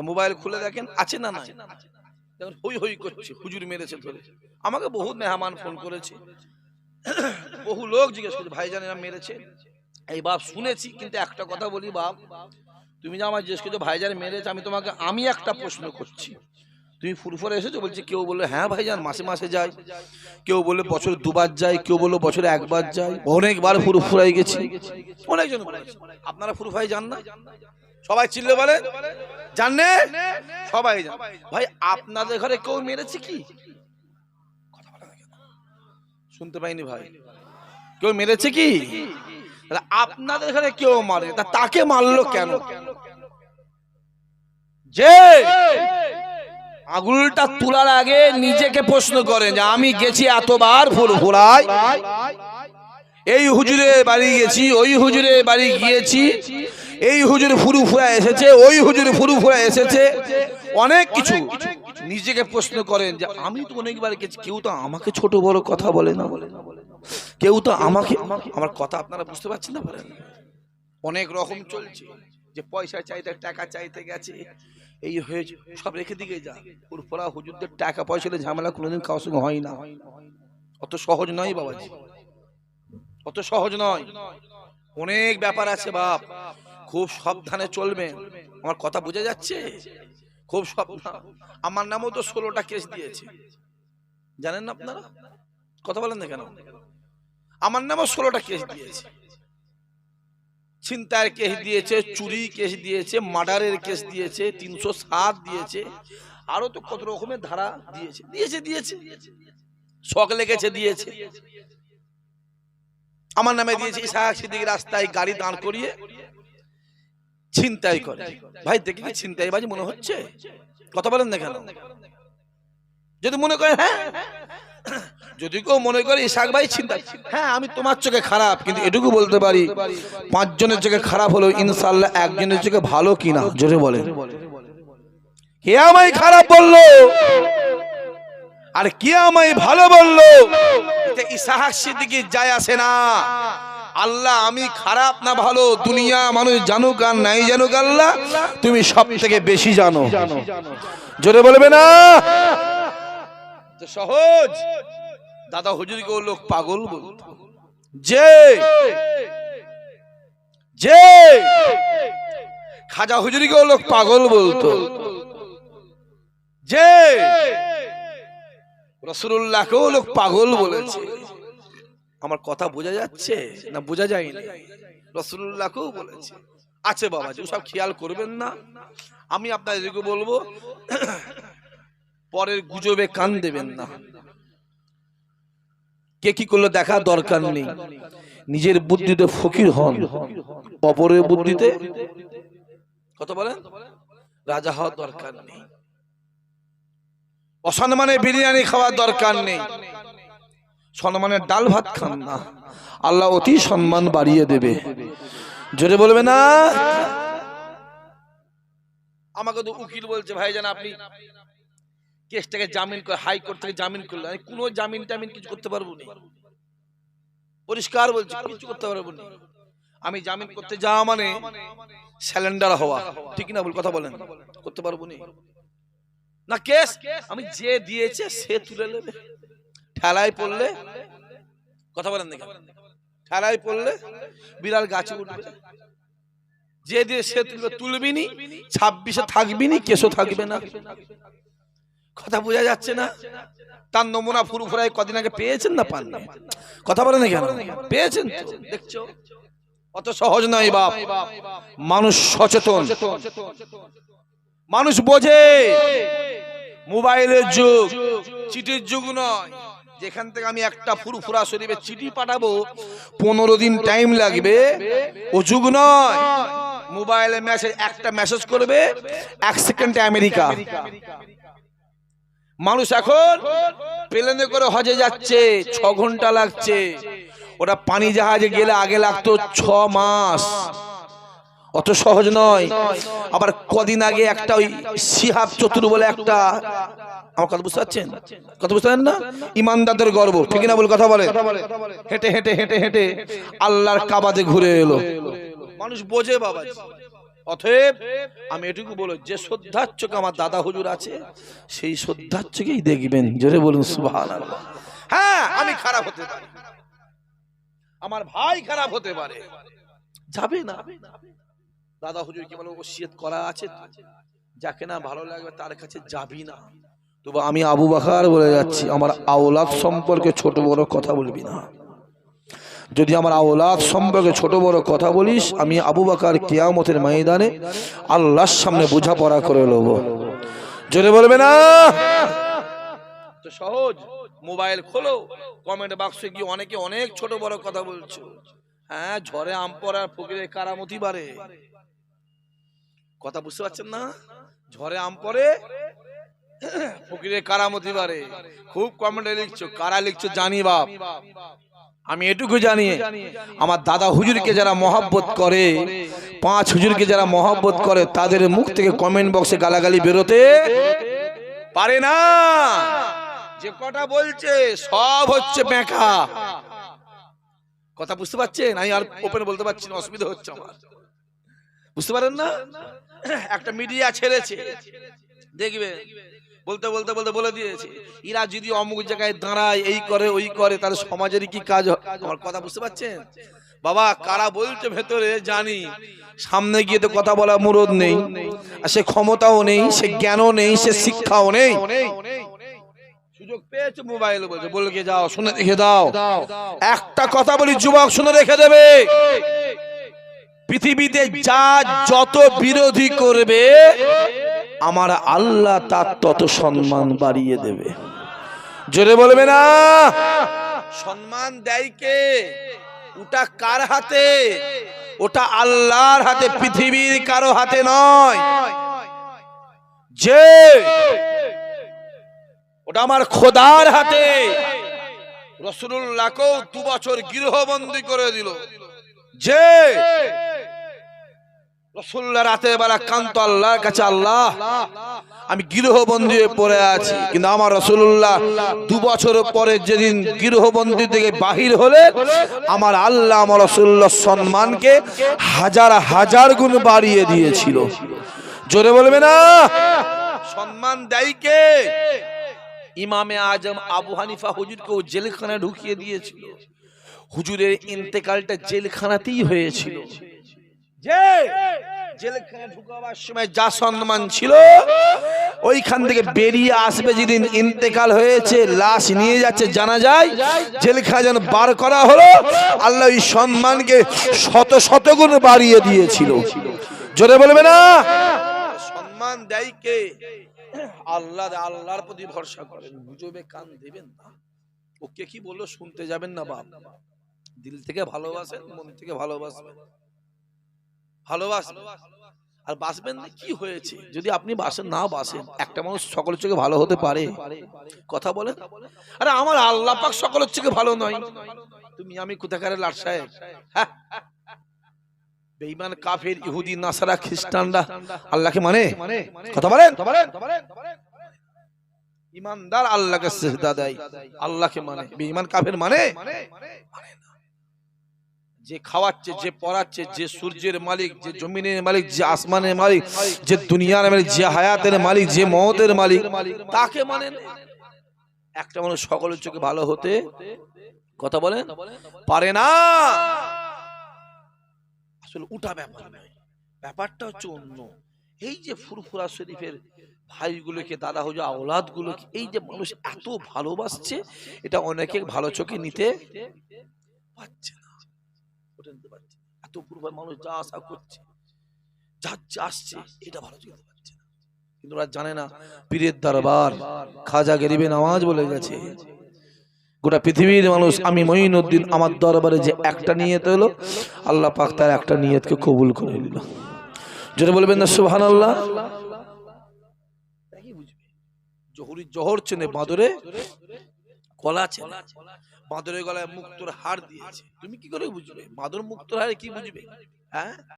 Mobile খুলে দেখেন আছে না না দেখুন হই হই করছে হুজুর মেরেছে ধরে। আমাকে বহু মেহমান ফোন করেছে। বহু লোক জিজ্ঞেস করছে ভাইজান এরা মেরেছে? এই বাপ শুনেছি কিন্তু একটা কথা বলি বাপ তুমি যে আমার জিজ্ঞেস করছ ভাইজান মেরেছে আমি তোমাকে আমি একটা প্রশ্ন করছি। তুমি ফুরফুরে এসেছ? বলছে কেউ বলল হ্যাঁ ভাইজান মাসে মাসে যাই। কেউ বলে বছরে দুবার যায় কেউ বলল বছরে একবার যায় অনেকবার ফুরফুরাই গেছি। অনেকজন। আপনারা ফুরফুরাই যান না? সবাই চিল্লে বলে জানে সবাই জান ভাই আপনাদের ঘরে কেউ মেরেছে কি? বলে? শুনতে পাইনি ভাই। কেউ মেরেছে কি? আপনাদের ঘরে কেউ মারে? তা তাকে মারলো কেন? যে আগুলটা তোলার আগে নিজেকে প্রশ্ন করেন যে আমি গেছি এতবার ফুরফুরায় এই হুজুরে বাড়ি গেছি, ওই হুজুরে বাড়ি গিয়েছি, এই হুজুর ফুরুফুরা এসেছে, ওই হুজুর ফুরুফুরা এসেছে। অনেক কিছু। নিজেকে প্রশ্ন করেন যে আমি তো অনেকবার গেছি, কেউ তো আমাকে ছোট বড় কথা বলে না। বলে কেউ তো আমাকে আমার কথা আপনারা বুঝতে পারছেন না বলেন? অনেক রকম চলছে। যে পয়সা চাইতে, টাকা চাইতে গেছে। এই হয়েছে, সব রেখে দিকে যা। ফুরফুরা হুজুরদের টাকা পয়সা ঝামেলা কোনোদিন কারোর সঙ্গে হয় না। অত সহজ নয় বাবাজি। অত সহজ নয়। অনেক ব্যাপার আছে বাপ। খুব সাবধানে চলবে আমার কথা বোঝা যাচ্ছে? খুব সাবধান। আমার নামও তো ষোলোটা কেস দিয়েছে। জানেন না আপনারা? কথা বলেন না কেন? আমার নামও ষোলোটা কেস দিয়েছে। ছিনতাইয়ের কেস দিয়েছে, চুরি কেস দিয়েছে, মার্ডারের কেস দিয়েছে, তিনশো সাত দিয়েছে আরও তো কত রকমের ধারা দিয়েছে দিয়েছে দিয়েছে। শখ লেগেছে, দিয়েছে। আমার নামে দিয়েছে সিদ্দিক রাস্তায় গাড়ি দাঁড় করিয়ে ছিনতাই করে। ভাই, দেখি কি ছিনতাই বাজি মনে হচ্ছে? কথা বলেন না কেন? যদি মনে করে হ্যাঁ? যদি কেউ মনে করে ইসাক ভাই ছিনতাই হ্যাঁ আমি তোমার চোখে খারাপ, কিন্তু এটুকু বলতে পারি, পাঁচজনের চোখে খারাপ হলো ইনশাল্লাহ একজনের চোখে ভালো কিনা? জোরে বলে কে আমায় খারাপ বলল? আর কে আমায় ভালো বলল? ইসাহাক সিদ্দিকি যায় আসে না। আল্লাহ, আমি খারাপ না ভালো? দুনিয়া মানুষ জানুক আর নাই জানুক আল্লাহ, তুমি সব থেকে বেশি জানো। জোরে বলবে না? সহজ। দাদা হুজুরকে ও লোক পাগল বলতো। যে! যে! খাজা হুজুরকে ও লোক পাগল বলতো। যে! রসুল্লাহকেও লোক পাগল বলেছে। আমার কথা বোঝা যাচ্ছে না বোঝা যায়নি? রসুল্লাহকেও বলেছে। আছে বাবা সব খেয়াল করবেন না। আমি আপনাদেরকে বলব পরের গুজবে কান দেবেন না। কে কি করল দেখা দরকার নেই। নিজের বুদ্ধিতে ফকির হন। অপরের বুদ্ধিতে কত বলেন? রাজা হওয়ার দরকার নেই। অসম্মানে বিরিয়ানি খাওয়ার দরকার নেই। সম্মানের ডাল ভাত খান না। আল্লাহ অতি সম্মান বাড়িয়ে দেবে। জোরে বলবে না? আমাকে তো উকিল বলছে ভাই জান আপনি কেসটাকে জামিন করে হাইকোর্ট থেকে জামিন করলে। আমি কোনো জামিন টামিন কিছু করতে পারব না। পরিষ্কার বলছি, কিছু করতে পারব না। আমি জামিন করতে যাওয়া মানে স্যালেন্ডার হওয়া। ঠিক না বল কথা বলেন? করতে পারব না। না, কেস আমি যে দিয়েছে সে তুলে নেবে। ঠেলায় পড়লে, কথা বলেন দেখে। ঠেলায় পড়লে বিড়াল গাছে উঠবে। যে দিয়ে সে তুলবে, তুলবি নি, ছাব্বিশে থাকবি নি, কেসও থাকবে না। কথা বোঝা যাচ্ছে না। তার নমুনা ফুরু ফুরাই কদিন আগে পেয়েছেন না পান কথা বলেন না কেন? পেয়েছেন দেখছ? অত সহজ নয় বাপ। মানুষ সচেতন। মানুষ বোঝে। মোবাইলের যুগ। চিঠির যুগ নয়। যেখান থেকে আমি একটা ফুরফুরা শরীফে চিঠি পাঠাবো, পনেরো দিন টাইম লাগবে। ও যুগ নয়। মোবাইলে মেসেজ একটা মেসেজ করবে, এক সেকেন্ডে আমেরিকা। মানুষ এখন প্লেনে করে হজে যাচ্ছে, ছ ঘণ্টা লাগছে। ওটা পানি জাহাজে গেলে আগে লাগতো ছ মাস। অত সহজ নয়। আবার কদিন আগে একটা ওই সিহাব চতুর বলে একটা আমার কথা বুঝতে পারছেন? কথা বুঝতে পারেন না? ইমানদারদের গর্ব। ঠিক না বলে কথা বলে? হেঁটে হেঁটে হেঁটে হেঁটে আল্লাহর কাবাতে ঘুরে এলো। মানুষ বোঝে বাবা অতএব আমি এটুকু বলো যে শ্রদ্ধার চোখে আমার দাদা হুজুর আছে সেই শ্রদ্ধার চোখেই দেখবেন। জোরে বলুন হ্যাঁ আমি খারাপ হতে পারি। আমার ভাই খারাপ হতে পারে। যাবে না। দাদা হুজুর কি বলে ওসিয়ত করা আছে যাকে না ভালো লাগবে তার কাছে যাবি না। তবু আমি আবু বাকার বলে যাচ্ছি আমার আওলাদ সম্পর্কে ছোট বড় কথা বলবি না। যদি আমার আওলাদ সম্পর্কে ছোট বড় কথা বলিস, আমি আবু বাকার কিয়ামতের ময়দানে আল্লাহর সামনে বোঝাপড়া করে নেব জোরে বলবে না? সহজ, মোবাইল খোলো কমেন্ট বাক্সে গিয়ে অনেকে অনেক ছোট বড় কথা বলছো। হ্যাঁ ঝড়ে আম পড়ার ফকিরে কারামতি বাড়ে। কথা বুঝতে পারছেন না? ঝড়ে আম পড়ে ফকিরে কারামতি বাড়ে। খুব কমেন্টে লিখছো, কারা লিখছো জানি বাপ। আমি এটুকু জানি আমার দাদা হুজুরকে যারা মহাব্বত করে পাঁচ হুজুরকে যারা মহাব্বত করে তাদের মুখ থেকে কমেন্ট বক্সে গালাগালি বেরোতে পারে না। যে কটা বলছে সব হচ্ছে বেঁকা কথা বুঝতে পারছেন? আমি আর ওপেন বলতে পারছি না অসুবিধা হচ্ছে আমার। বুঝতে পারেন না? একটা মিডিয়া ছেড়েছে। দেখবে। বলতে বলতে বলতে বলে দিয়েছে এরা যদি অমুক জায়গায় দাঁড়ায় এই করে ওই করে তাহলে সমাজের কি কাজ? আমার কথা বুঝতে পারছেন? বাবা কারা বলছে ভেতরে জানি সামনে গিয়ে তো কথা বলা মুরদ নেই আর সে ক্ষমতাও নেই সে জ্ঞানও নেই সে শিক্ষাও নেই। সুযোগ পেয়েছে মোবাইল বলছে বলে গিয়ে যাও শুনে রেখে দাও। একটা কথা বলি যুবক শুনে রেখে দেবে। পৃথিবীতে যা যত বিরোধী করবে আমার আল্লাহ তার তত সম্মান বাড়িয়ে দেবে। জোরে বলবে না? সম্মান দেয় কে? ওটা কার হাতে? ওটা আল্লাহর হাতে, পৃথিবীর কারও হাতে নয়। যে ওটা আমার খোদার হাতে। রসুল্লাহকেও দু বছর গৃহবন্দী করে দিল। যে রসুল্লাহ রাতের বেলা কান্ত আল্লাহর কাছে, আল্লাহ, আমি গৃহবন্দী পড়ে আছি। কিন্তু আমার রসুল্লাহ দু বছর পরে যেদিন গৃহবন্দী থেকে বাহির হলে আমার আল্লাহ, আমার রসুল্লাহ সম্মানকে হাজার হাজার গুণ বাড়িয়ে দিয়েছিল। জোরে বলবে না? সম্মান দেয় কে? ইমামে আজম আবু হানিফা হুজুরকেও জেলখানায় ঢুকিয়ে দিয়েছিল। হুজুরের ইন্তেকালটা জেলখানাতেই হয়েছিল। যে জেলখানে ঢুকাবার সময় যা সম্মান ছিল ওইখান থেকে বেরিয়ে আসবে যেদিন ইন্তেকাল হয়েছে লাশ নিয়ে যাচ্ছে জানা যায় জেলখানা যেন বার করা হলো আল্লাহ এই সম্মানকে শত শত বাড়িয়ে দিয়েছিল। জোরে বলবে না? সম্মান দেয় কে? আল্লাহ আল্লাহর প্রতি ভরসা করেন। গুজবে কান দেবেন না। ওকে কি বলল? শুনতে যাবেন না বাপ। দিল থেকে ভালোবাসেন মন থেকে ভালোবাসবেন। ভালোবাসবেন আর বাসবেন কি হয়েছে? যদি আপনি বাসেন, না বাসেন, একটা মানুষ সকলের চোখে ভালো হতে পারে। কথা বলেন? আরে, আমার আল্লাহ পাক সকলের চোখে ভালো নয়। তুমি আমি কোথাকার লাট সাহেব? হ্যাঁ? বেঈমান, কাফের, ইহুদি, নাসারা, খ্রিস্টানরা, আল্লাহকে মানে? কথা বলেন? ইমানদার আল্লাহকে সেজদা দেয়। আল্লাহকে মানে। বেঈমান, কাফের মানে? মানে না। যে খাওয়াচ্ছে যে পড়াচ্ছে যে সূর্যের মালিক যে জমিনের মালিক যে আসমানের মালিক যে দুনিয়ার মালিক যে হায়াতের মালিক যে মহতের মালিক তাকে মানে। একটা মানুষ সকলের চোখে ভালো হতে কথা বলেন? পারে না। আসলে উঠা ব্যাপার নয় ব্যাপারটা হচ্ছে অন্য। এই যে ফুরফুরা শরীফের ভাইগুলোকে দাদা হুজুর আওলাদ গুলোকে এই যে মানুষ এত ভালোবাসছে এটা অনেকে ভালো চোখে নিতে পারছে ওটা নিতে পারছে এত মানুষ যা আশা করছে আসছে, এটা ভালো চোখে নিতে পারছে না। কিন্তু ওরা জানে না, পীরের দরবার খাজা নামাজ বলে গেছে। গোটা পৃথিবীর মানুষ, আমি আমার দরবারে যে একটা নিয়ত হলো, আল্লাহ পাক তার একটা নিয়তকে কবুল করে নিল। যেটা বলবেন না সুবহান আল্লাহ জহরি জহর চেনে বাঁদরে কলা বাঁদরের গলায় মুক্তর হার দিয়েছে। তুমি কি করে বুঝবে? বাঁদর মুক্তর হারে কি বুঝবে? হ্যাঁ?